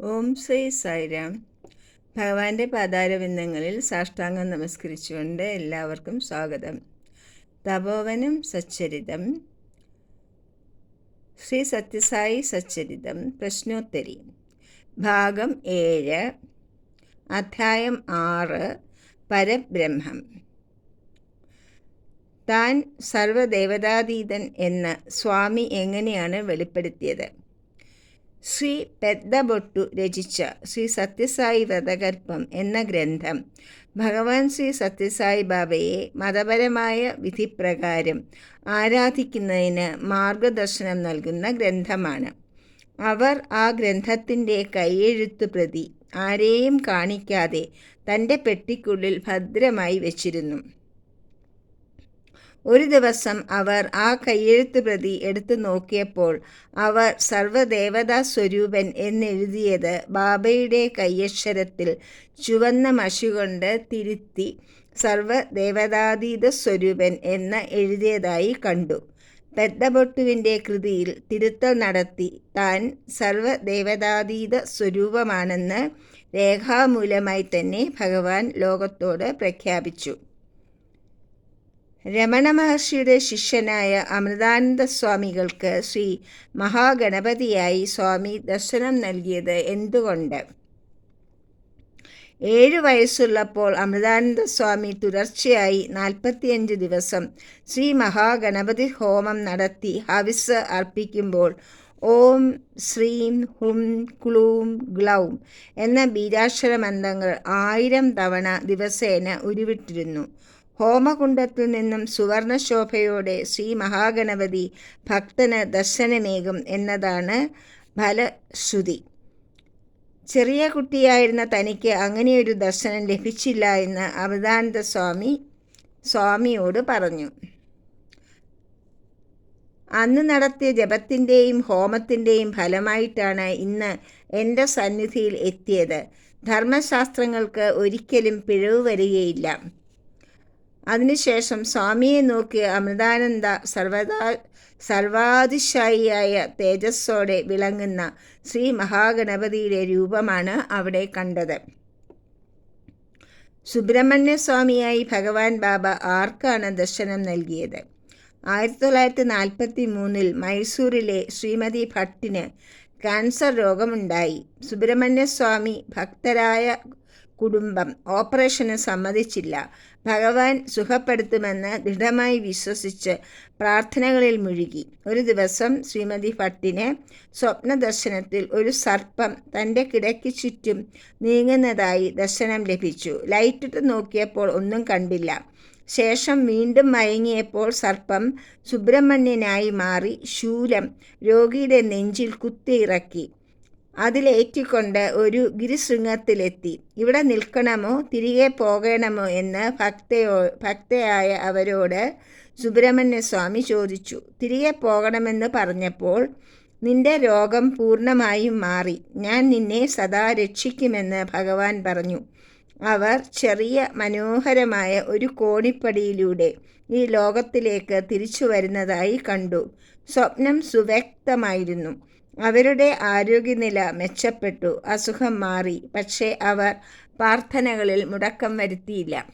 ഓം ശ്രീ സൈരാം ഭഗവാന്റെ പാതാരബിന്ദങ്ങളിൽ സാഷ്ടാംഗം നമസ്കരിച്ചുകൊണ്ട് എല്ലാവർക്കും സ്വാഗതം. തപോവനം സച്ചരിതം. ശ്രീ സത്യസായി സച്ചരിതം. പ്രശ്നോത്തരി. ഭാഗം ഏഴ്. അധ്യായം ആറ്. പരബ്രഹ്മം. താൻ സർവദേവതാതീതൻ എന്ന് സ്വാമി എങ്ങനെയാണ് വെളിപ്പെടുത്തിയത്? ശ്രീ പെദ്ദബൊട്ടു രചിച്ച ശ്രീ സത്യസായി വ്രതകൽപ്പം എന്ന ഗ്രന്ഥം. ഭഗവാൻ ശ്രീ സത്യസായി ബാബയെ മതപരമായ വിധിപ്രകാരം ആരാധിക്കുന്നതിന് മാർഗദർശനം നൽകുന്ന ഗ്രന്ഥമാണ്. അവർ ആ ഗ്രന്ഥത്തിന്റെ കൈയെഴുത്ത് പ്രതി ആരെയും കാണിക്കാതെ തന്റെ പെട്ടിക്കുള്ളിൽ ഭദ്രമായി വച്ചിരുന്നു. ഒരു ദിവസം അവർ ആ കയ്യെഴുത്ത് പ്രതി എടുത്തു നോക്കിയപ്പോൾ അവർ സർവദേവതാ സ്വരൂപൻ എന്നെഴുതിയത് ബാബയുടെ കയ്യക്ഷരത്തിൽ ചുവന്ന മഷി തിരുത്തി സർവദേവതാതീത സ്വരൂപൻ എന്ന് എഴുതിയതായി കണ്ടു. പെദ്ദബൊട്ടുവിന്റെ കൃതിയിൽ തിരുത്തൽ നടത്തി താൻ സർവദേവതാതീത സ്വരൂപമാണെന്ന് രേഖാമൂലമായി തന്നെ ഭഗവാൻ ലോകത്തോട് പ്രഖ്യാപിച്ചു. രമണ മഹർഷിയുടെ ശിഷ്യനായ അമൃതാനന്ദ സ്വാമികൾക്ക് ശ്രീ മഹാഗണപതിയായി സ്വാമി ദർശനം നൽകിയത് എന്തുകൊണ്ട്? ഏഴ് വയസ്സുള്ളപ്പോൾ അമൃതാനന്ദ സ്വാമി തുടർച്ചയായി നാൽപ്പത്തിയഞ്ച് ദിവസം ശ്രീ മഹാഗണപതി ഹോമം നടത്തി ഹവിസ് അർപ്പിക്കുമ്പോൾ ഓം ശ്രീം ഹും ക്ലൂം ഗ്ലൗം എന്ന ബീജാക്ഷര മന്ത്രങ്ങൾ ആയിരം തവണ ദിവസേന ഉരുവിട്ടിരുന്നു. ഹോമകുണ്ടത്തിൽ നിന്നും സുവർണശോഭയോടെ ശ്രീ മഹാഗണപതി ഭക്തന് ദർശനമേകും എന്നതാണ് ഫലശ്രുതി. ചെറിയ കുട്ടിയായിരുന്ന തനിക്ക് അങ്ങനെയൊരു ദർശനം ലഭിച്ചില്ല എന്ന് അവതാനന്ദ സ്വാമി സ്വാമിയോട് പറഞ്ഞു. അന്ന് നടത്തിയ ജപത്തിന്റെയും ഹോമത്തിന്റെയും ഫലമായിട്ടാണ് ഇന്ന് എന്റെ സന്നിധിയിൽ എത്തിയത്. ധർമ്മശാസ്ത്രങ്ങൾക്ക് ഒരിക്കലും പിഴവ് വരികയില്ല. അതിനുശേഷം സ്വാമിയെ നോക്കി അമൃതാനന്ദ സർവദാ സർവാതിശായിയായ തേജസ്സോടെ വിളങ്ങുന്ന ശ്രീ മഹാഗണപതിയുടെ രൂപമാണ് അവിടെ കണ്ടത്. സുബ്രഹ്മണ്യ സ്വാമിയായി ഭഗവാൻ ബാബ ആർക്കാണ് ദർശനം നൽകിയത്? ആയിരത്തി തൊള്ളായിരത്തി നാൽപ്പത്തി മൂന്നിൽ മൈസൂരിലെ ശ്രീമതി ഭട്ടിന് ക്യാൻസർ രോഗമുണ്ടായി. സുബ്രഹ്മണ്യ സ്വാമി ഭക്തരായ കുടുംബം ഓപ്പറേഷന് സമ്മതിച്ചില്ല. ഭഗവാൻ സുഖപ്പെടുത്തുമെന്ന് ദൃഢമായി വിശ്വസിച്ച് പ്രാർത്ഥനകളിൽ മുഴുകി. ഒരു ദിവസം ശ്രീമതി ഭട്ടിന് സ്വപ്നദർശനത്തിൽ ഒരു സർപ്പം തന്റെ കിടയ്ക്ക് ചുറ്റും നീങ്ങുന്നതായി ദർശനം ലഭിച്ചു. ലൈറ്റിട്ട് നോക്കിയപ്പോൾ ഒന്നും കണ്ടില്ല. ശേഷം വീണ്ടും മയങ്ങിയപ്പോൾ സർപ്പം സുബ്രഹ്മണ്യനായി മാറി ശൂലം രോഗിയുടെ നെഞ്ചിൽ കുത്തിയിറക്കി. അതിലേറ്റിക്കൊണ്ട് ഒരു ഗിരിശൃംഗത്തിലെത്തി. ഇവിടെ നിൽക്കണമോ തിരികെ പോകണമോ എന്ന് ഭക്തയോ ഭക്തയായ അവരോട് സുബ്രഹ്മണ്യ സ്വാമി ചോദിച്ചു. തിരികെ പോകണമെന്ന് പറഞ്ഞപ്പോൾ നിന്റെ രോഗം പൂർണമായും മാറി. ഞാൻ നിന്നെ സദാ രക്ഷിക്കുമെന്ന് ഭഗവാൻ പറഞ്ഞു. അവർ ചെറിയ മനോഹരമായ ഒരു കോണിപ്പടിയിലൂടെ ഈ ലോകത്തിലേക്ക് തിരിച്ചു വരുന്നതായി കണ്ടു. സ്വപ്നം സുവ്യക്തമായിരുന്നു. അവരുടെ ആരോഗ്യനില മെച്ചപ്പെട്ടു അസുഖം മാറി പക്ഷേ അവർ പ്രാർത്ഥനകളിൽ മുടക്കം വരുത്തിയില്ല.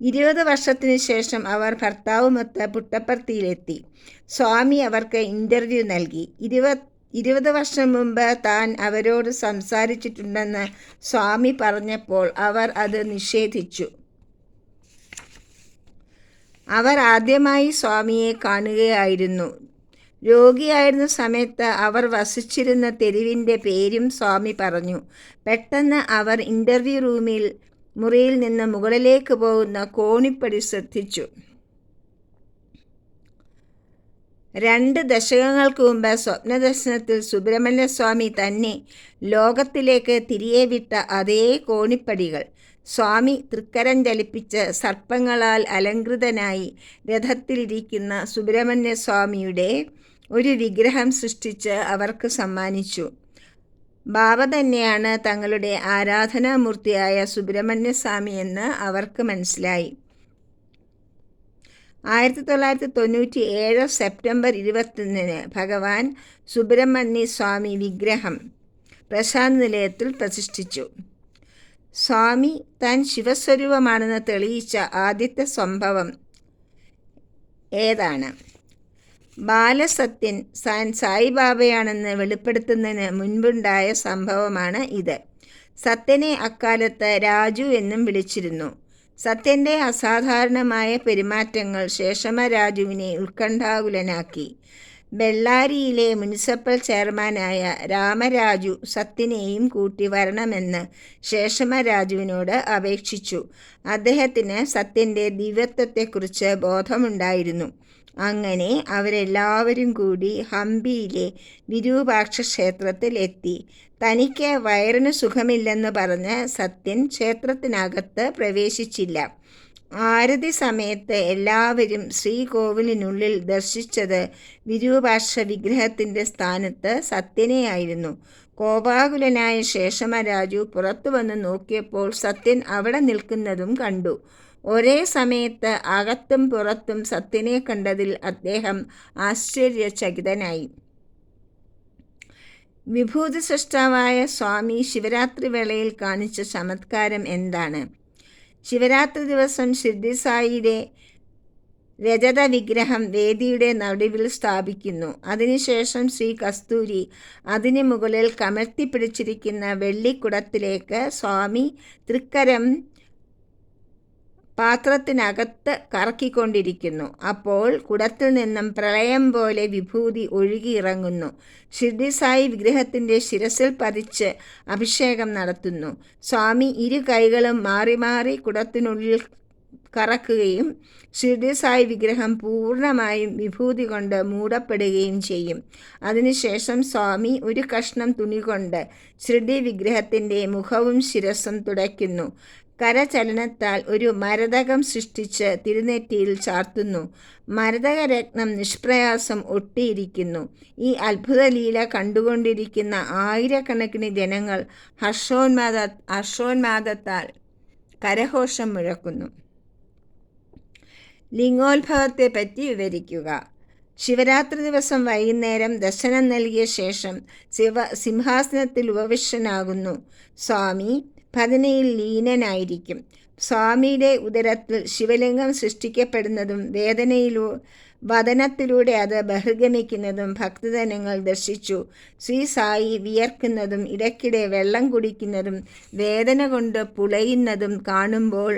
ഇരുപത് വർഷത്തിനു ശേഷം അവർ ഭർത്താവുമൊത്ത് പുട്ടപ്പർത്തിയിലെത്തി. സ്വാമി അവർക്ക് ഇന്റർവ്യൂ നൽകി. ഇരുപത് ഇരുപത് വർഷം മുമ്പ് താൻ അവരോട് സംസാരിച്ചിട്ടുണ്ടെന്ന് സ്വാമി പറഞ്ഞപ്പോൾ അവർ അത് നിഷേധിച്ചു. അവർ ആദ്യമായി സ്വാമിയെ കാണുകയായിരുന്നു. രോഗിയായിരുന്ന സമയത്ത് അവർ വസിച്ചിരുന്ന തെരുവിന്റെ പേരും സ്വാമി പറഞ്ഞു. പെട്ടെന്ന് അവർ ഇന്റർവ്യൂ റൂമിൽ മുറിയിൽ നിന്ന് മുകളിലേക്ക് പോകുന്ന കോണിപ്പടി ശ്രദ്ധിച്ചു. രണ്ട് ദശകങ്ങൾക്ക് മുമ്പ് സ്വപ്നദർശനത്തിൽ സുബ്രഹ്മണ്യ സ്വാമി തന്നെ ലോകത്തിലേക്ക് തിരികെ വിട്ട അതേ കോണിപ്പടികൾ. സ്വാമി തൃക്കരം ചലിപ്പിച്ച് സർപ്പങ്ങളാൽ അലങ്കൃതനായി രഥത്തിലിരിക്കുന്ന സുബ്രഹ്മണ്യ സ്വാമിയുടെ ഒരു വിഗ്രഹം സൃഷ്ടിച്ച് അവർക്ക് സമ്മാനിച്ചു. ബാബ തന്നെയാണ് തങ്ങളുടെ ആരാധനാമൂർത്തിയായ സുബ്രഹ്മണ്യ സ്വാമി എന്ന് അവർക്ക് മനസ്സിലായി. ആയിരത്തി തൊള്ളായിരത്തി തൊണ്ണൂറ്റി ഏഴ് സെപ്റ്റംബർ ഇരുപത്തൊന്നിന് ഭഗവാൻ സുബ്രഹ്മണ്യ സ്വാമി വിഗ്രഹം പ്രശാന്ത് നിലയത്തിൽ പ്രതിഷ്ഠിച്ചു. സ്വാമി താൻ ശിവസ്വരൂപമാണെന്ന് തെളിയിച്ച ആദ്യത്തെ സംഭവം ഏതാണ്? ബാലസത്യൻ സാൻ സായിബാബയാണെന്ന് വെളിപ്പെടുത്തുന്നതിന് മുൻപുണ്ടായ സംഭവമാണ് ഇത്. സത്യനെ അക്കാലത്ത് രാജു എന്നും വിളിച്ചിരുന്നു. സത്യന്റെ അസാധാരണമായ പെരുമാറ്റങ്ങൾ ശേഷമ രാജുവിനെ ഉത്കണ്ഠാകുലനാക്കി. ബെള്ളാരിയിലെ മുനിസിപ്പൽ ചെയർമാനായ രാമരാജു സത്യനെയും കൂട്ടി വരണമെന്ന് ശേഷമ രാജുവിനോട് അപേക്ഷിച്ചു. അദ്ദേഹത്തിന് സത്യന്റെ ദിവ്യത്വത്തെക്കുറിച്ച് ബോധമുണ്ടായിരുന്നു. അങ്ങനെ അവരെല്ലാവരും കൂടി ഹംപിയിലെ വിരൂപാക്ഷ ക്ഷേത്രത്തിൽ എത്തി തനിക്ക് വയറിന് സുഖമില്ലെന്ന് പറഞ്ഞ് സത്യൻ ക്ഷേത്രത്തിനകത്ത് പ്രവേശിച്ചില്ല. ആരതി സമയത്ത് എല്ലാവരും ശ്രീകോവിലിനുള്ളിൽ ദർശിച്ചത് വിരൂപാക്ഷ വിഗ്രഹത്തിന്റെ സ്ഥാനത്ത് സത്യനെയായിരുന്നു. കോപാകുലനായ ശേഷമരാജു പുറത്തു വന്ന് നോക്കിയപ്പോൾ സത്യൻ അവിടെ നിൽക്കുന്നതും കണ്ടു. ഒരേ സമയത്ത് അകത്തും പുറത്തും സത്തിനെ കണ്ടതിൽ അദ്ദേഹം ആശ്ചര്യചകിതനായി. വിഭൂതി സൃഷ്ടാവായ സ്വാമി ശിവരാത്രി വേളയിൽ കാണിച്ച ചമത്കാരം എന്താണ്? ശിവരാത്രി ദിവസം ഷിർദി സായിയുടെ രജത വിഗ്രഹം വേദിയുടെ നടുവിൽ സ്ഥാപിക്കുന്നു. അതിനുശേഷം ശ്രീ കസ്തൂരി അതിനു മുകളിൽ കമഴ്ത്തിപ്പിടിച്ചിരിക്കുന്ന വെള്ളിക്കുടത്തിലേക്ക് സ്വാമി തൃക്കരം പാത്രത്തിനകത്ത് കറക്കിക്കൊണ്ടിരിക്കുന്നു. അപ്പോൾ കുടത്തിൽ നിന്നും പ്രളയം പോലെ വിഭൂതി ഒഴുകിയിറങ്ങുന്നു. ഷിർഡിസായി വിഗ്രഹത്തിന്റെ ശിരസിൽ പതിച്ച് അഭിഷേകം നടത്തുന്നു. സ്വാമി ഇരു കൈകളും മാറി മാറി കുടത്തിനുള്ളിൽ കറക്കുകയും ഷിർഡിസായി വിഗ്രഹം പൂർണമായും വിഭൂതി കൊണ്ട് മൂടപ്പെടുകയും ചെയ്യും. അതിനുശേഷം സ്വാമി ഒരു കഷ്ണം തുണി കൊണ്ട് ഷിർഡി വിഗ്രഹത്തിന്റെ മുഖവും ശിരസും തുടയ്ക്കുന്നു. കരചലനത്താൽ ഒരു മരതകം സൃഷ്ടിച്ച് തിരുനെറ്റിയിൽ ചാർത്തുന്നു. മരതകരത്നം നിഷ്പ്രയാസം ഒട്ടിയിരിക്കുന്നു. ഈ അത്ഭുത ലീല കണ്ടുകൊണ്ടിരിക്കുന്ന ആയിരക്കണക്കിന് ജനങ്ങൾ ഹർഷോന്മാദ ഹർഷോന്മാദത്താൽ കരഘോഷം മുഴക്കുന്നു. ലിംഗോത്ഭവത്തെ പറ്റി വിവരിക്കുക. ശിവരാത്രി ദിവസം വൈകുന്നേരം ദർശനം നൽകിയ ശേഷം ശിവ സിംഹാസനത്തിൽ ഉപവിഷ്ടനാകുന്നു. സ്വാമി ഭജനയിൽ ലീനനായിരിക്കും. സ്വാമിയുടെ ഉദരത്തിൽ ശിവലിംഗം സൃഷ്ടിക്കപ്പെടുന്നതും വേദനയിലൂ വദനത്തിലൂടെ അത് ബഹിർഗമിക്കുന്നതും ഭക്തജനങ്ങൾ ദർശിച്ചു. ശ്രീ സായി വിയർക്കുന്നതും ഇടയ്ക്കിടെ വെള്ളം കുടിക്കുന്നതും വേദന കൊണ്ട് പുളയുന്നതും കാണുമ്പോൾ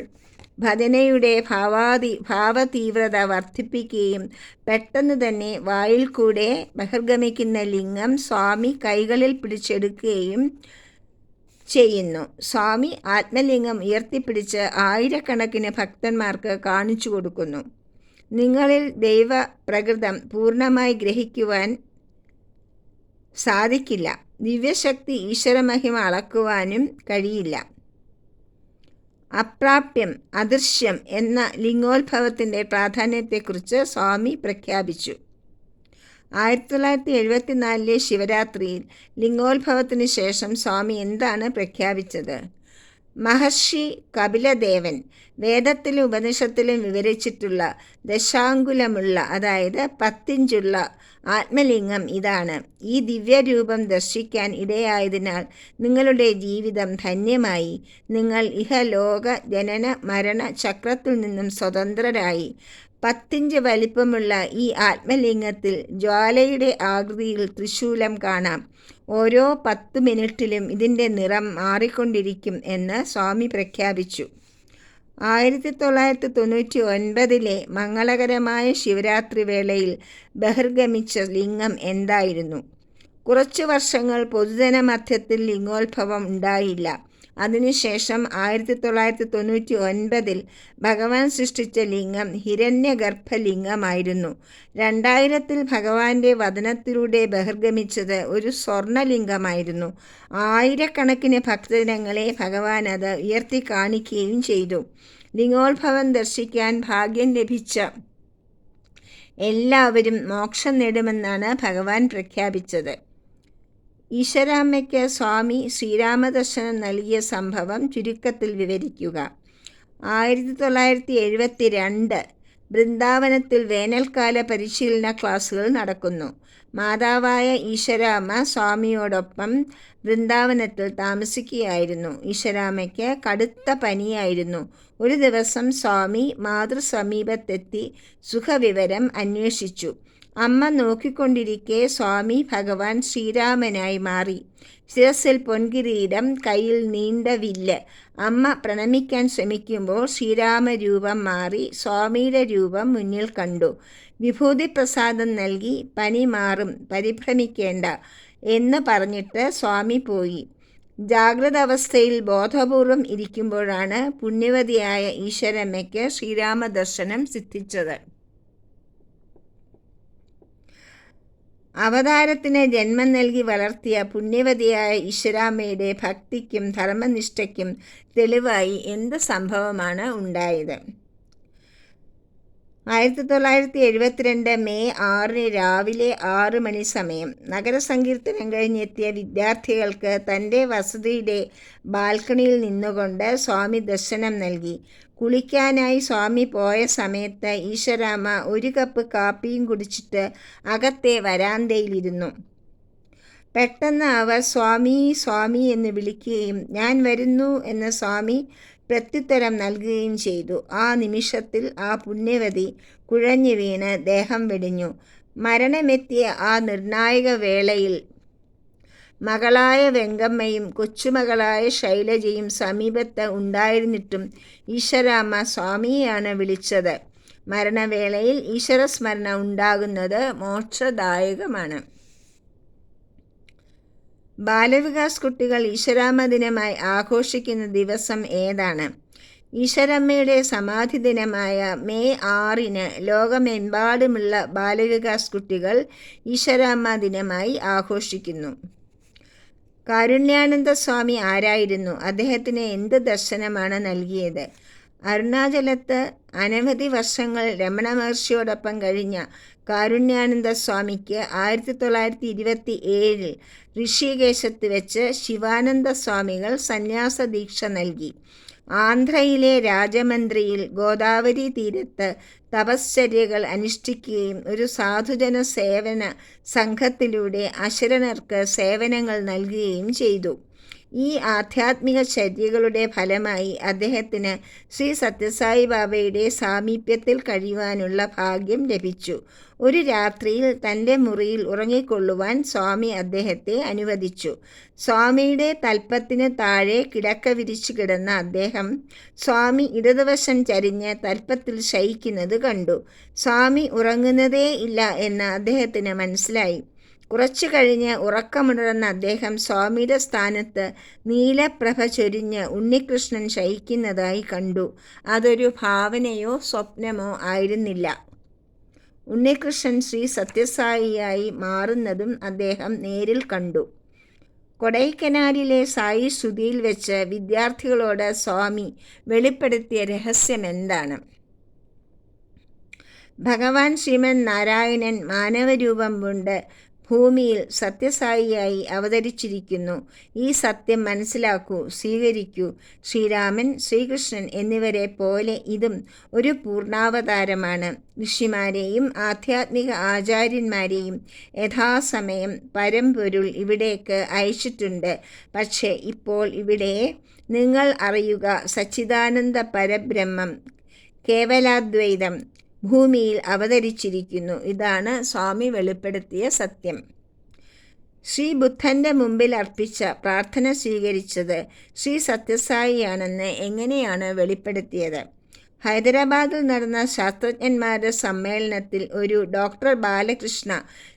ഭജനയുടെ ഭാവാതി ഭാവതീവ്രത വർദ്ധിപ്പിക്കുകയും പെട്ടെന്ന് തന്നെ വായിൽ കൂടെ ബഹിർഗമിക്കുന്ന ലിംഗം സ്വാമി കൈകളിൽ പിടിച്ചെടുക്കുകയും ചെയ്യുന്നു. സ്വാമി ആത്മലിംഗം ഉയർത്തിപ്പിടിച്ച് ആയിരക്കണക്കിന് ഭക്തന്മാർക്ക് കാണിച്ചു കൊടുക്കുന്നു. നിങ്ങളിൽ ദൈവ പ്രകൃതം പൂർണമായി ഗ്രഹിക്കുവാൻ സാധിക്കില്ല. ദിവ്യശക്തി ഈശ്വരമഹിമ അളക്കുവാനും കഴിയില്ല. അപ്രാപ്യം അദൃശ്യം എന്ന ലിംഗോത്ഭവത്തിന്റെ പ്രാധാന്യത്തെക്കുറിച്ച് സ്വാമി പ്രഖ്യാപിച്ചു. ആയിരത്തി തൊള്ളായിരത്തി എഴുപത്തിനാലിലെ ശിവരാത്രിയിൽ ലിംഗോത്ഭവത്തിന് ശേഷം സ്വാമി എന്താണ് പ്രഖ്യാപിച്ചത്? മഹർഷി കപിലദേവൻ വേദത്തിലും ഉപനിഷത്തിലും വിവരിച്ചിട്ടുള്ള ദശാങ്കുലമുള്ള അതായത് പത്തിഞ്ചുള്ള ആത്മലിംഗം ഇതാണ്. ഈ ദിവ്യരൂപം ദർശിക്കാൻ ഇടയായതിനാൽ നിങ്ങളുടെ ജീവിതം ധന്യമായി. നിങ്ങൾ ഇഹലോക ജനന മരണ ചക്രത്തിൽ നിന്നും സ്വതന്ത്രരായി. പത്തിഞ്ച് വലിപ്പമുള്ള ഈ ആത്മലിംഗത്തിൽ ജ്വാലയുടെ ആകൃതിയിൽ തൃശൂലം കാണാം. ഓരോ പത്ത് മിനിറ്റിലും ഇതിന്റെ നിറം മാറിക്കൊണ്ടിരിക്കും എന്ന് സ്വാമി പ്രഖ്യാപിച്ചു. ആയിരത്തി തൊള്ളായിരത്തി തൊണ്ണൂറ്റി ഒൻപതിലെ മംഗളകരമായ ശിവരാത്രി വേളയിൽ ബഹിർഗമിച്ച ലിംഗം എന്തായിരുന്നു? കുറച്ചു വർഷങ്ങൾ പൊതുജന മധ്യത്തിൽ ലിംഗോത്ഭവം ഉണ്ടായില്ല. അതിനുശേഷം ആയിരത്തി തൊള്ളായിരത്തി തൊണ്ണൂറ്റി ഒൻപതിൽ ഭഗവാൻ സൃഷ്ടിച്ച ലിംഗം ഹിരണ്യഗർഭലിംഗമായിരുന്നു. രണ്ടായിരത്തിൽ ഭഗവാന്റെ വദനത്തിലൂടെ ബഹിർഗമിച്ചത് ഒരു സ്വർണലിംഗമായിരുന്നു. ആയിരക്കണക്കിന് ഭക്തജനങ്ങളെ ഭഗവാൻ അത് ഉയർത്തി കാണിക്കുകയും ചെയ്തു. ലിംഗോത്ഭവം ദർശിക്കാൻ ഭാഗ്യം ലഭിച്ച എല്ലാവരും മോക്ഷം നേടുമെന്നാണ് ഭഗവാൻ പ്രഖ്യാപിച്ചത്. ഈശ്വരാമ്മയ്ക്ക് സ്വാമി ശ്രീരാമദർശനം നൽകിയ സംഭവം ചുരുക്കത്തിൽ വിവരിക്കുക. ആയിരത്തി തൊള്ളായിരത്തി എഴുപത്തി രണ്ട് ബൃന്ദാവനത്തിൽ വേനൽക്കാല പരിശീലന ക്ലാസ്സുകൾ നടക്കുന്നു. മാതാവായ ഈശ്വരാമ്മ സ്വാമിയോടൊപ്പം വൃന്ദാവനത്തിൽ താമസിക്കുകയായിരുന്നു. ഈശ്വരാമ്മയ്ക്ക് കടുത്ത പനിയായിരുന്നു. ഒരു ദിവസം സ്വാമി മാതൃസമീപത്തെത്തി സുഖവിവരം അന്വേഷിച്ചു. അമ്മ നോക്കിക്കൊണ്ടിരിക്കെ സ്വാമി ഭഗവാൻ ശ്രീരാമനായി മാറി. ശിരസിൽ പൊൻകിരീടം കയ്യിൽ നീണ്ട വില്ല്. അമ്മ പ്രണമിക്കാൻ ശ്രമിക്കുമ്പോൾ ശ്രീരാമരൂപം മാറി സ്വാമിയുടെ രൂപം മുന്നിൽ കണ്ടു. വിഭൂതി പ്രസാദം നൽകി പനി മാറും പരിഭ്രമിക്കേണ്ട എന്ന് പറഞ്ഞിട്ട് സ്വാമി പോയി. ജാഗ്രത അവസ്ഥയിൽ ബോധപൂർവം ഇരിക്കുമ്പോഴാണ് പുണ്യവതിയായ ഈശ്വരമ്മയ്ക്ക് ശ്രീരാമദർശനം സിദ്ധിച്ചത്. അവതാരത്തിന് ജന്മം നൽകി വളർത്തിയ പുണ്യവതിയായ ഈശ്വരാമ്മയുടെ ഭക്തിക്കും ധർമ്മനിഷ്ഠയ്ക്കും തെളിവായി എന്ത് സംഭവമാണ് ഉണ്ടായത്? ആയിരത്തി തൊള്ളായിരത്തി എഴുപത്തിരണ്ട് മെയ് ആറിന് രാവിലെ ആറ് മണി സമയം നഗരസങ്കീർത്തനം കഴിഞ്ഞെത്തിയ വിദ്യാർത്ഥികൾക്ക് തന്റെ വസതിയുടെ ബാൽക്കണിയിൽ നിന്നുകൊണ്ട് സ്വാമി ദർശനം നൽകി. കുളിക്കാനായി സ്വാമി പോയ സമയത്ത് ഈശ്വരാമ ഒരു കപ്പ് കാപ്പിയും കുടിച്ചിട്ട് അകത്തെ വരാന്തയിലിരുന്നു. പെട്ടെന്ന് അവർ സ്വാമി സ്വാമി എന്ന് വിളിക്കുകയും ഞാൻ വരുന്നു എന്ന സ്വാമി പ്രത്യുത്തരം നൽകുകയും ചെയ്തു. ആ നിമിഷത്തിൽ ആ പുണ്യവതി കുഴഞ്ഞു വീണ് ദേഹം വെടിഞ്ഞു. മരണമെത്തിയ ആ നിർണായക വേളയിൽ മകളായ വെങ്കമ്മയും കൊച്ചുമകളായ ശൈലജയും സമീപത്ത് ഉണ്ടായിരുന്നിട്ടും ഈശ്വരാമ്മ സ്വാമിയെയാണ് വിളിച്ചത്. മരണവേളയിൽ ഈശ്വരസ്മരണ ഉണ്ടാകുന്നത് മോക്ഷദായകമാണ്. ബാലവികാസ് കുട്ടികൾ ഈശ്വരാമ ദിനമായി ആഘോഷിക്കുന്ന ദിവസം ഏതാണ്? ഈശ്വരമ്മയുടെ സമാധി ദിനമായ മെയ് ആറിന് ലോകമെമ്പാടുമുള്ള ബാലവികാസ് കുട്ടികൾ ഈശ്വരാമ്മ ദിനമായി ആഘോഷിക്കുന്നു. കാരുണ്യാനന്ദ സ്വാമി ആരായിരുന്നു? അദ്ദേഹത്തിന് എന്ത് ദർശനമാണ് നൽകിയത്? അരുണാചലത്ത് അനവധി വർഷങ്ങൾ രമണ മഹർഷിയോടൊപ്പം കഴിഞ്ഞ കാരുണ്യാനന്ദ സ്വാമിക്ക് ആയിരത്തി തൊള്ളായിരത്തി ഇരുപത്തി ഏഴിൽ ഋഷികേശത്ത് വെച്ച് ശിവാനന്ദ സ്വാമികൾ സന്യാസ ദീക്ഷ നൽകി. ആന്ധ്രയിലെ രാജമന്ത്രിയിൽ ഗോദാവരി തീരത്ത് തപശ്ചര്യകൾ അനുഷ്ഠിക്കുകയും ഒരു സാധുജന സേവന സംഘത്തിലൂടെ അശരണർക്ക് സേവനങ്ങൾ നൽകുകയും ചെയ്തു. ഈ ആധ്യാത്മിക ചര്യകളുടെ ഫലമായി അദ്ദേഹത്തിന് ശ്രീ സത്യസായി ബാബയുടെ സാമീപ്യത്തിൽ കഴിയുവാനുള്ള ഭാഗ്യം ലഭിച്ചു. ഒരു രാത്രിയിൽ തന്റെ മുറിയിൽ ഉറങ്ങിക്കൊള്ളുവാൻ സ്വാമി അദ്ദേഹത്തെ അനുവദിച്ചു. സ്വാമിയുടെ തൽപ്പത്തിന് താഴെ കിടക്ക വിരിച്ചു കിടന്ന അദ്ദേഹം സ്വാമി ഇടതുവശം ചരിഞ്ഞ് തൽപ്പത്തിൽ ശയിക്കുന്നത് കണ്ടു. സ്വാമി ഉറങ്ങുന്നതേ ഇല്ല എന്ന് അദ്ദേഹത്തിന് മനസ്സിലായി. കുറച്ചു കഴിഞ്ഞ് ഉറക്കമുണർന്ന അദ്ദേഹം സ്വാമിയുടെ സ്ഥാനത്ത് നീലപ്രഭ ചൊരിഞ്ഞ് ഉണ്ണികൃഷ്ണൻ ശയിക്കുന്നതായി കണ്ടു. അതൊരു ഭാവനയോ സ്വപ്നമോ ആയിരുന്നില്ല. ഉണ്ണികൃഷ്ണൻ ശ്രീ സത്യസായിയായി മാറുന്നതും അദ്ദേഹം നേരിൽ കണ്ടു. കൊടൈക്കനാലിലെ സായി ശ്രുതിയിൽ വെച്ച് വിദ്യാർത്ഥികളോട് സ്വാമി വെളിപ്പെടുത്തിയ രഹസ്യം എന്താണ്? ഭഗവാൻ ശ്രീമൻ നാരായണൻ മാനവരൂപം കൊണ്ട് ഭൂമിയിൽ സത്യസായിയായി അവതരിച്ചിരിക്കുന്നു. ഈ സത്യം മനസ്സിലാക്കൂ സ്വീകരിക്കൂ. ശ്രീരാമൻ ശ്രീകൃഷ്ണൻ എന്നിവരെ പോലെ ഇതും ഒരു പൂർണാവതാരമാണ്. ഋഷിമാരെയും ആധ്യാത്മിക ആചാര്യന്മാരെയും യഥാസമയം പരമ്പൊരുൾ ഇവിടേക്ക് അയച്ചിട്ടുണ്ട്. പക്ഷേ ഇപ്പോൾ ഇവിടെ നിങ്ങൾ അറിയുക സച്ചിദാനന്ദ പരബ്രഹ്മം കേവലാദ്വൈതം. ഭൂമിയിൽ അവതരിച്ചിരിക്കുന്നു. ഇതാണ് സ്വാമി വെളിപ്പെടുത്തിയ സത്യം. ശ്രീ ബുദ്ധന്റെ മുമ്പിൽ അർപ്പിച്ച പ്രാർത്ഥന സ്വീകരിച്ചത് ശ്രീ സത്യസായിയാണെന്ന് എങ്ങനെയാണ് വെളിപ്പെടുത്തിയത്? ഹൈദരാബാദിൽ നടന്ന ശാസ്ത്രജ്ഞന്മാരുടെ സമ്മേളനത്തിൽ ഒരു ഡോക്ടർ ബാലകൃഷ്ണ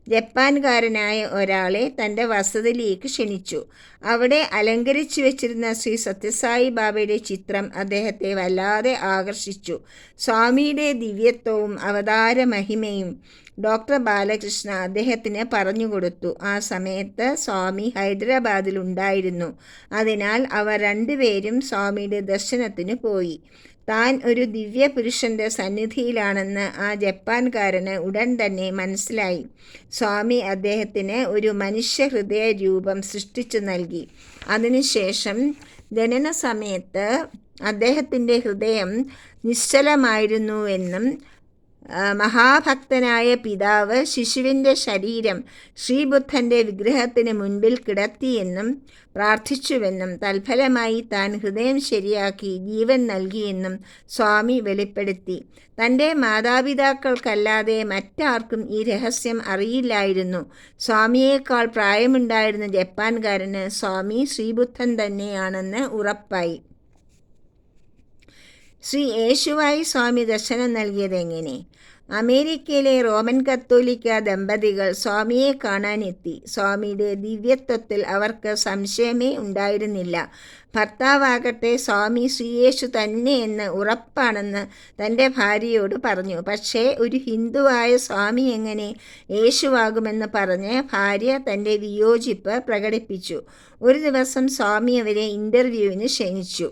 ജപ്പാൻകാരനായ ഒരാളെ തന്റെ വസതിയിലേക്ക് ക്ഷണിച്ചു. അവിടെ അലങ്കരിച്ചു വെച്ചിരുന്ന ശ്രീ സത്യസായി ബാബയുടെ ചിത്രം അദ്ദേഹത്തെ വല്ലാതെ ആകർഷിച്ചു. സ്വാമിയുടെ ദിവ്യത്വവും അവതാര മഹിമയും ഡോക്ടർ ബാലകൃഷ്ണ അദ്ദേഹത്തിന് പറഞ്ഞുകൊടുത്തു ആ സമയത്ത് സ്വാമി ഹൈദരാബാദിലുണ്ടായിരുന്നു അതിനാൽ അവർ രണ്ടുപേരും സ്വാമിയുടെ ദർശനത്തിന് പോയി. താൻ ഒരു ദിവ്യ പുരുഷന്റെ സന്നിധിയിലാണെന്ന് ആ ജപ്പാൻകാരന് ഉടൻ തന്നെ മനസ്സിലായി. സ്വാമി അദ്ദേഹത്തിന് ഒരു മനുഷ്യ ഹൃദയ രൂപം സൃഷ്ടിച്ചു നൽകി. അതിനുശേഷം ജനന സമയത്ത് അദ്ദേഹത്തിന്റെ ഹൃദയം നിശ്ചലമായിരുന്നുവെന്നും മഹാഭക്തനായ പിതാവ് ശിശുവിന്റെ ശരീരം ശ്രീബുദ്ധന്റെ വിഗ്രഹത്തിന് മുൻപിൽ കിടത്തിയെന്നും പ്രാർത്ഥിച്ചുവെന്നും തൽഫലമായി താൻ ഹൃദയം ശരിയാക്കി ജീവൻ നൽകിയെന്നും സ്വാമി വെളിപ്പെടുത്തി. തന്റെ മാതാപിതാക്കൾക്കല്ലാതെ മറ്റാർക്കും ഈ രഹസ്യം അറിയില്ലായിരുന്നു. സ്വാമിയേക്കാൾ പ്രായമുണ്ടായിരുന്ന ജപ്പാൻകാരന് സ്വാമി ശ്രീബുദ്ധൻ തന്നെയാണെന്ന് ഉറപ്പായി. ശ്രീ യേശുവായി സ്വാമി ദർശനം നൽകിയത് എങ്ങനെ അമേരിക്കയിലെ റോമൻ കത്തോലിക്ക ദമ്പതികൾ സ്വാമിയെ കാണാനെത്തി. സ്വാമിയുടെ ദിവ്യത്വത്തിൽ അവർക്ക് സംശയമേ ഉണ്ടായിരുന്നില്ല. ഭർത്താവാകട്ടെ സ്വാമി ശ്രീയേശു തന്നെയെന്ന് ഉറപ്പാണെന്ന് തന്റെ ഭാര്യയോട് പറഞ്ഞു. പക്ഷേ ഒരു ഹിന്ദുവായ സ്വാമി എങ്ങനെ യേശുവാകുമെന്ന് പറഞ്ഞ് ഭാര്യ തന്റെ വിയോജിപ്പ് പ്രകടിപ്പിച്ചു. ഒരു ദിവസം സ്വാമി അവരെ ഇന്റർവ്യൂവിന് ക്ഷണിച്ചു.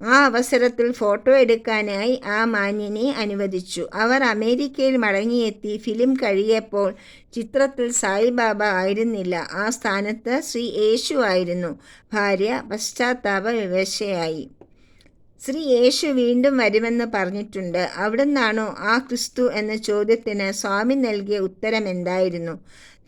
ആ അവസരത്തിൽ ഫോട്ടോ എടുക്കാനായി ആ മാന്യനെ അനുവദിച്ചു. അവർ അമേരിക്കയിൽ മടങ്ങിയെത്തി. ഫിലിം കഴിയപ്പോൾ ചിത്രത്തിൽ സായിബാബ ആയിരുന്നില്ല. ആ സ്ഥാനത്ത് ശ്രീ യേശു ആയിരുന്നു. ഭാര്യ പശ്ചാത്താപ വിവശയായി ശ്രീ യേശു വീണ്ടും വരുമെന്ന് പറഞ്ഞിട്ടുണ്ട്. അവിടുന്നാണോ ആ ക്രിസ്തു എന്ന ചോദ്യത്തിന് സ്വാമി നൽകിയ ഉത്തരം എന്തായിരുന്നു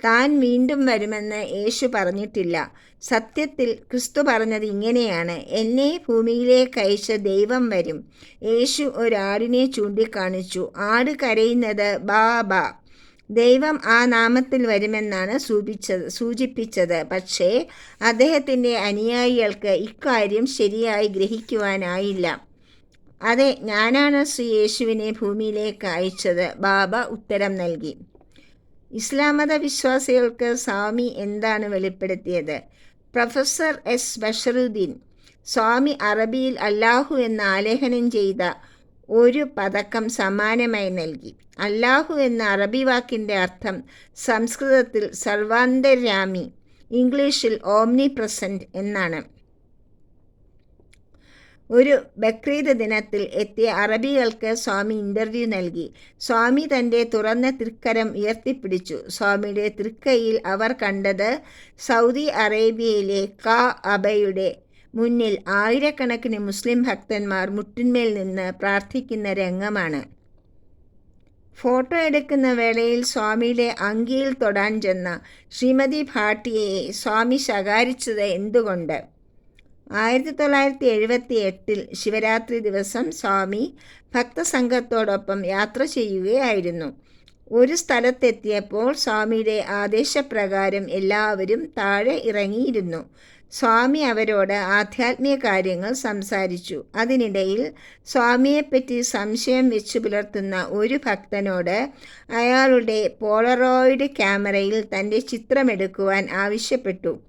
താൻ വീണ്ടും വരുമെന്ന് യേശു പറഞ്ഞിട്ടില്ല. സത്യത്തിൽ ക്രിസ്തു പറഞ്ഞത് ഇങ്ങനെയാണ്. എന്നെ ഭൂമിയിലേക്ക് അയച്ച ദൈവം വരും. യേശു ഒരാടിനെ ചൂണ്ടിക്കാണിച്ചു. ആട് കരയുന്നത് ബാബ. ദൈവം ആ നാമത്തിൽ വരുമെന്നാണ് സൂചിപ്പിച്ചത് സൂചിപ്പിച്ചത്. പക്ഷേ അദ്ദേഹത്തിന്റെ അനുയായികൾക്ക് ഇക്കാര്യം ശരിയായി ഗ്രഹിക്കുവാനായില്ല. അതെ ഞാനാണ് ശ്രീ യേശുവിനെ ഭൂമിയിലേക്ക് അയച്ചത്. ബാബ ഉത്തരം നൽകി. ഇസ്ലാം മത വിശ്വാസികൾക്ക് സ്വാമി എന്താണ് വെളിപ്പെടുത്തിയത്? പ്രൊഫസർ എസ് ബഷറുദ്ദീൻ സ്വാമി അറബിയിൽ അല്ലാഹു എന്ന് ആലേഖനം ചെയ്ത ഒരു പതക്കം സമാനമായി നൽകി. അല്ലാഹു എന്ന അറബി വാക്കിന്റെ അർത്ഥം സംസ്കൃതത്തിൽ സർവാന്തരാമി ഇംഗ്ലീഷിൽ ഓംനി പ്രസന്റ് എന്നാണ്. ഒരു ബക്രീദ് ദിനത്തിൽ എത്തിയ അറബികൾക്ക് സ്വാമി ഇന്റർവ്യൂ നൽകി. സ്വാമി തന്റെ തുറന്ന തൃക്കരം ഉയർത്തിപ്പിടിച്ചു. സ്വാമിയുടെ തൃക്കൈയിൽ അവർ കണ്ടത് സൗദി അറേബ്യയിലെ കാ അബയുടെ മുന്നിൽ ആയിരക്കണക്കിന് മുസ്ലിം ഭക്തന്മാർ മുട്ടിന്മേൽ നിന്ന് പ്രാർത്ഥിക്കുന്ന രംഗമാണ്. ഫോട്ടോ എടുക്കുന്ന വേളയിൽ സ്വാമിയുടെ അങ്കിയിൽ തൊടാൻ ചെന്ന ശ്രീമതി ഭാട്ടിയയെ സ്വാമി ശകാരിച്ചത് എന്തുകൊണ്ട്? ആയിരത്തി തൊള്ളായിരത്തി എഴുപത്തി എട്ടിൽ ശിവരാത്രി ദിവസം സ്വാമി ഭക്തസംഘത്തോടൊപ്പം യാത്ര ചെയ്യുകയായിരുന്നു. ഒരു സ്ഥലത്തെത്തിയപ്പോൾ സ്വാമിയുടെ ആദേശപ്രകാരം എല്ലാവരും താഴെ ഇറങ്ങിയിരുന്നു. സ്വാമി അവരോട് ആധ്യാത്മിക കാര്യങ്ങൾ സംസാരിച്ചു. അതിനിടയിൽ സ്വാമിയെപ്പറ്റി സംശയം വെച്ചു പുലർത്തുന്ന ഒരു ഭക്തനോട് അയാളുടെ പോളറോയിഡ് ക്യാമറയിൽ തന്റെ ചിത്രമെടുക്കുവാൻ ആവശ്യപ്പെട്ടു.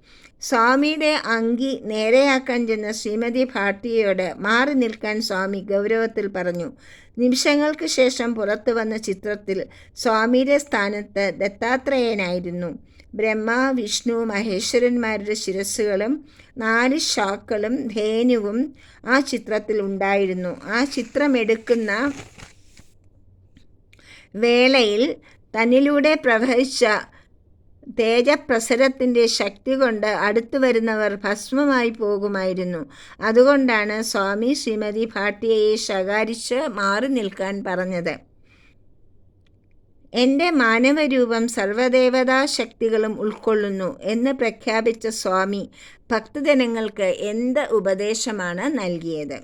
സ്വാമിയുടെ അങ്കി നേരെയാക്കാൻ ചെന്ന ശ്രീമതി ഭാട്ടിയയോട് മാറി നിൽക്കാൻ സ്വാമി ഗൗരവത്തിൽ പറഞ്ഞു. നിമിഷങ്ങൾക്ക് ശേഷം പുറത്തു വന്ന ചിത്രത്തിൽ സ്വാമിയുടെ സ്ഥാനത്ത് ദത്താത്രേയനായിരുന്നു. ബ്രഹ്മ വിഷ്ണു മഹേശ്വരന്മാരുടെ ശിരസ്സുകളും നാല് ഷാക്കളും ധേനുവും ആ ചിത്രത്തിൽ ഉണ്ടായിരുന്നു. ആ ചിത്രമെടുക്കുന്ന വേളയിൽ തന്നിലൂടെ പ്രവഹിച്ച തേജപ്രസരത്തിന്റെ ശക്തി കൊണ്ട് അടുത്തു വരുന്നവർ ഭസ്മമായി പോകുമായിരുന്നു. അതുകൊണ്ടാണ് സ്വാമി ശ്രീമതി ഭാട്ടിയയെ ശകാരിച്ച് മാറി നിൽക്കാൻ പറഞ്ഞത്. എന്റെ മാനവരൂപം സർവദേവതാ ശക്തികളും ഉൾക്കൊള്ളുന്നു എന്ന് പ്രഖ്യാപിച്ച സ്വാമി ഭക്തജനങ്ങൾക്ക് എന്ത് ഉപദേശമാണ് നൽകിയത്?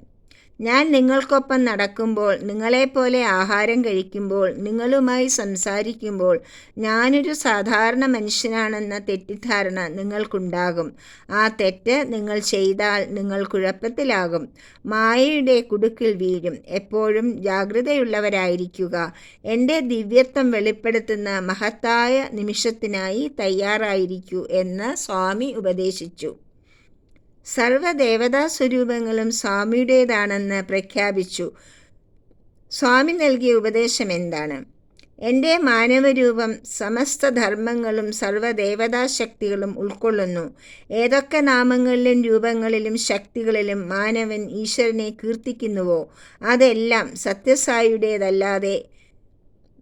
ഞാൻ നിങ്ങൾക്കൊപ്പം നടക്കുമ്പോൾ നിങ്ങളെപ്പോലെ ആഹാരം കഴിക്കുമ്പോൾ നിങ്ങളുമായി സംസാരിക്കുമ്പോൾ ഞാനൊരു സാധാരണ മനുഷ്യനാണെന്ന തെറ്റിദ്ധാരണ നിങ്ങൾക്കുണ്ടാകും. ആ തെറ്റ് നിങ്ങൾ ചെയ്താൽ നിങ്ങൾ കുഴപ്പത്തിലാകും. മായയുടെ കുടുക്കിൽ വീഴും. എപ്പോഴും ജാഗ്രതയുള്ളവരായിരിക്കുക. എന്റെ ദിവ്യത്വം വെളിപ്പെടുത്തുന്ന മഹത്തായ നിമിഷത്തിനായി തയ്യാറായിരിക്കൂ എന്ന് സ്വാമി ഉപദേശിച്ചു. സർവദേവതാ സ്വരൂപങ്ങളും സ്വാമിയുടേതാണെന്ന് പ്രഖ്യാപിച്ചു. സ്വാമി നൽകിയ ഉപദേശം എന്താണ്? എന്റെ മാനവരൂപം സമസ്ത ധർമ്മങ്ങളും സർവദേവതാശക്തികളും ഉൾക്കൊള്ളുന്നു. ഏതൊക്കെ നാമങ്ങളിലും രൂപങ്ങളിലും ശക്തികളിലും മാനവൻ ഈശ്വരനെ കീർത്തിക്കുന്നുവോ അതെല്ലാം സത്യസായിയുടേതല്ലാതെ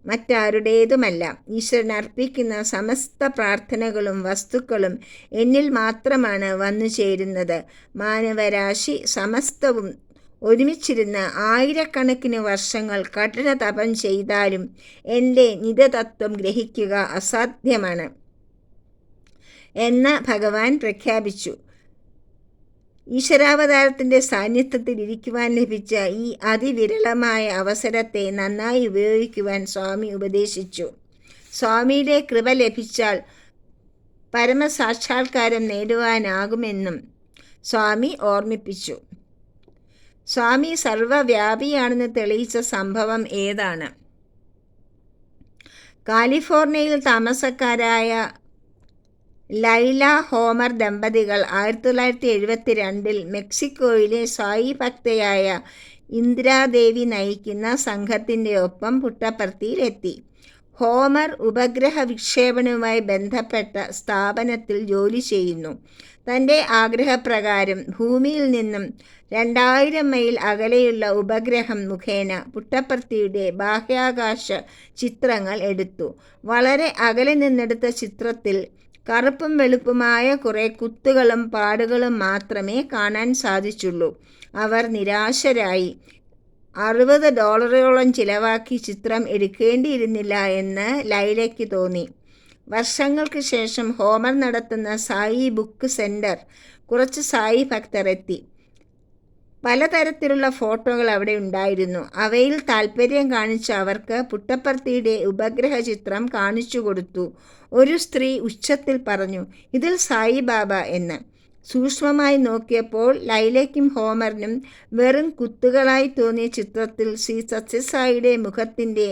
മറ്റാരുടേതുമല്ല. ഈശ്വരൻ അർപ്പിക്കുന്ന സമസ്ത പ്രാർത്ഥനകളും വസ്തുക്കളും എന്നിൽ മാത്രമാണ് വന്നു ചേരുന്നത്. മാനവരാശി സമസ്തവും ഒരുമിച്ചിരുന്ന് ആയിരക്കണക്കിന് വർഷങ്ങൾ കഠിന തപം ചെയ്താലും എന്റെ നിതതത്വം ഗ്രഹിക്കുക അസാധ്യമാണ്. എന്ന് ഭഗവാൻ പ്രഖ്യാപിച്ചു. ഈശ്വരാവതാരത്തിന്റെ സാന്നിധ്യത്തിൽ ഇരിക്കുവാൻ ലഭിച്ച ഈ അതിവിരളമായ അവസരത്തെ നന്നായി ഉപയോഗിക്കുവാൻ സ്വാമി ഉപദേശിച്ചു. സ്വാമിയുടെ കൃപ ലഭിച്ചാൽ പരമസാക്ഷാത്കാരം നേടുവാനാകുമെന്നും സ്വാമി ഓർമ്മിപ്പിച്ചു. സ്വാമി സർവവ്യാപിയാണെന്ന് തെളിയിച്ച സംഭവം ഏതാണ്? കാലിഫോർണിയയിൽ താമസക്കാരായ ലൈല ഹോമർ ദമ്പതികൾ ആയിരത്തി തൊള്ളായിരത്തി എഴുപത്തി രണ്ടിൽ മെക്സിക്കോയിലെ സായി ഭക്തയായ ഇന്ദിരാദേവി നയിക്കുന്ന സംഘത്തിന്റെ ഒപ്പം പുട്ടപ്പർത്തിയിലെത്തി. ഹോമർ ഉപഗ്രഹ വിക്ഷേപണവുമായി ബന്ധപ്പെട്ട സ്ഥാപനത്തിൽ ജോലി ചെയ്യുന്നു. തന്റെ ആഗ്രഹപ്രകാരം ഭൂമിയിൽ നിന്നും രണ്ടായിരം മൈൽ അകലെയുള്ള ഉപഗ്രഹം മുഖേന പുട്ടപ്പർത്തിയുടെ ബാഹ്യാകാശ ചിത്രങ്ങൾ എടുത്തു. വളരെ അകലെ നിന്നെടുത്ത ചിത്രത്തിൽ കറുപ്പും വെളുപ്പുമായ കുറേ കുത്തുകളും പാടുകളും മാത്രമേ കാണാൻ സാധിച്ചുള്ളൂ. അവർ നിരാശരായി. അറുപത് ഡോളറോളം ചിലവാക്കി ചിത്രം എടുക്കേണ്ടിയിരുന്നില്ല എന്ന് ലൈലയ്ക്ക് തോന്നി. വർഷങ്ങൾക്ക് ശേഷം ഹോമർ നടത്തുന്ന സായി ബുക്ക് സെന്റർ കുറച്ച് സായി ഭക്തർ എത്തി പലതരത്തിലുള്ള ഫോട്ടോകൾ അവിടെ ഉണ്ടായിരുന്നു. അവയിൽ താല്പര്യം കാണിച്ച അവർക്ക് പുട്ടപ്പർത്തിയുടെ ഉപഗ്രഹ ചിത്രം കാണിച്ചു കൊടുത്തു. ഒരു സ്ത്രീ ഉച്ചത്തിൽ പറഞ്ഞു ഇതിൽ സായിബാബ എന്ന്. സൂക്ഷ്മമായി നോക്കിയപ്പോൾ ലൈലയ്ക്കും ഹോമറിനും വെറും കുത്തുകളായി തോന്നിയ ചിത്രത്തിൽ ശ്രീ സത്യസായിയുടെ മുഖത്തിന്റെ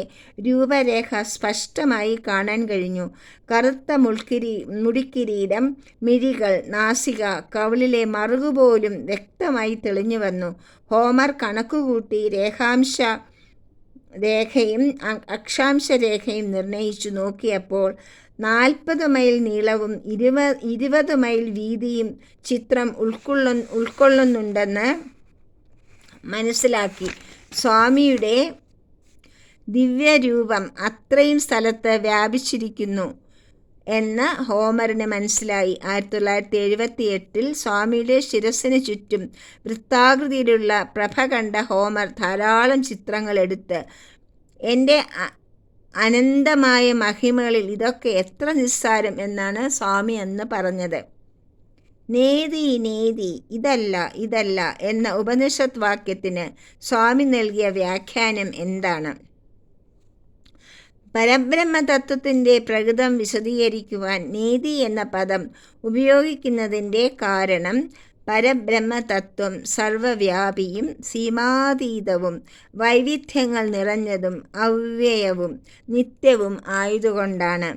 രൂപരേഖ സ്പഷ്ടമായി കാണാൻ കഴിഞ്ഞു. കറുത്ത മുൾക്കിരി മുടിക്കിരീടം മിഴികൾ നാസിക കവിളിലെ മറുകുപോലും വ്യക്തമായി തെളിഞ്ഞു വന്നു. ഹോമർ കണക്കുകൂട്ടി രേഖാംശ രേഖയും അക്ഷാംശ രേഖയും നിർണയിച്ചു നോക്കിയപ്പോൾ നാൽപ്പത് മൈൽ നീളവും ഇരുപ ഇരുപത് മൈൽ വീതിയും ചിത്രം ഉൾക്കൊള്ളു ഉൾക്കൊള്ളുന്നുണ്ടെന്ന് മനസ്സിലാക്കി. സ്വാമിയുടെ ദിവ്യരൂപം അത്രയും സ്ഥലത്ത് വ്യാപിച്ചിരിക്കുന്നു എന്ന് ഹോമറിന് മനസ്സിലായി. ആയിരത്തി തൊള്ളായിരത്തി എഴുപത്തി എട്ടിൽ സ്വാമിയുടെ ശിരസിന് ചുറ്റും വൃത്താകൃതിയിലുള്ള പ്രഭ കണ്ട ഹോമർ ധാരാളം ചിത്രങ്ങൾ എടുത്ത് എന്റെ അനന്തമായ മഹിമകളിൽ ഇതൊക്കെ എത്ര നിസ്സാരം എന്നാണ് സ്വാമി അന്ന് പറഞ്ഞത്. നേതി നേതി ഇതല്ല ഇതല്ല എന്ന ഉപനിഷത് വാക്യത്തിന് സ്വാമി നൽകിയ വ്യാഖ്യാനം എന്താണ്? പരബ്രഹ്മതത്വത്തിന്റെ പ്രകൃതം വിശദീകരിക്കുവാൻ നീതി എന്ന പദം ഉപയോഗിക്കുന്നതിന്റെ കാരണം പരബ്രഹ്മതത്വം സർവവ്യാപിയും സീമാതീതവും വൈവിധ്യങ്ങൾ നിറഞ്ഞതും അവ്യയവും നിത്യവും ആയതുകൊണ്ടാണ്.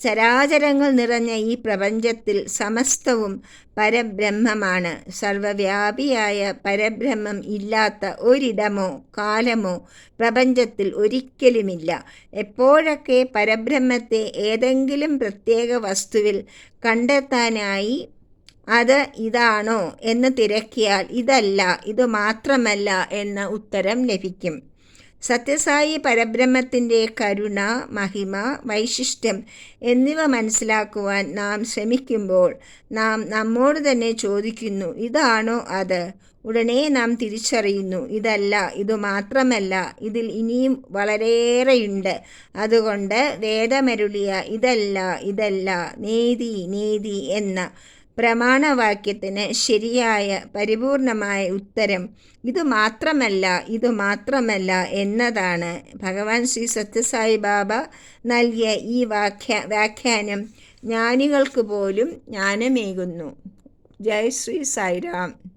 ചരാചരങ്ങൾ നിറഞ്ഞ ഈ പ്രപഞ്ചത്തിൽ സമസ്തവും പരബ്രഹ്മമാണ്. സർവവ്യാപിയായ പരബ്രഹ്മം ഇല്ലാത്ത ഒരിടമോ കാലമോ പ്രപഞ്ചത്തിൽ ഒരിക്കലുമില്ല. എപ്പോഴൊക്കെ പരബ്രഹ്മത്തെ ഏതെങ്കിലും പ്രത്യേക വസ്തുവിൽ കണ്ടെത്താനായി അത് ഇതാണോ എന്ന് തിരക്കിയാൽ ഇതല്ല ഇത് മാത്രമല്ല എന്ന ഉത്തരം ലഭിക്കും. സത്യസായി പരബ്രഹ്മത്തിന്റെ കരുണ മഹിമ വൈശിഷ്ട്യം എന്നിവ മനസ്സിലാക്കുവാൻ നാം ശ്രമിക്കുമ്പോൾ നാം നമ്മോട് തന്നെ ചോദിക്കുന്നു ഇതാണോ അത്? ഉടനെ നാം തിരിച്ചറിയുന്നു ഇതല്ല ഇത് മാത്രമല്ല ഇതിൽ ഇനിയും വളരെയേറെയുണ്ട്. അതുകൊണ്ട് വേദമരുളിയ ഇതല്ല ഇതല്ല നേതി നേതി എന്ന പ്രമാണവാക്യത്തിന് ശരിയായ പരിപൂർണമായ ഉത്തരം. ഇത് മാത്രമല്ല ഇത് മാത്രമല്ല എന്നതാണ് ഭഗവാൻ ശ്രീ സത്യസായി ബാബ നൽകിയ ഈ വാഖ്യ വ്യാഖ്യാനം. ജ്ഞാനികൾക്ക് പോലും ജ്ഞാനമേകുന്നു. ജയ് ശ്രീ സായിരാം.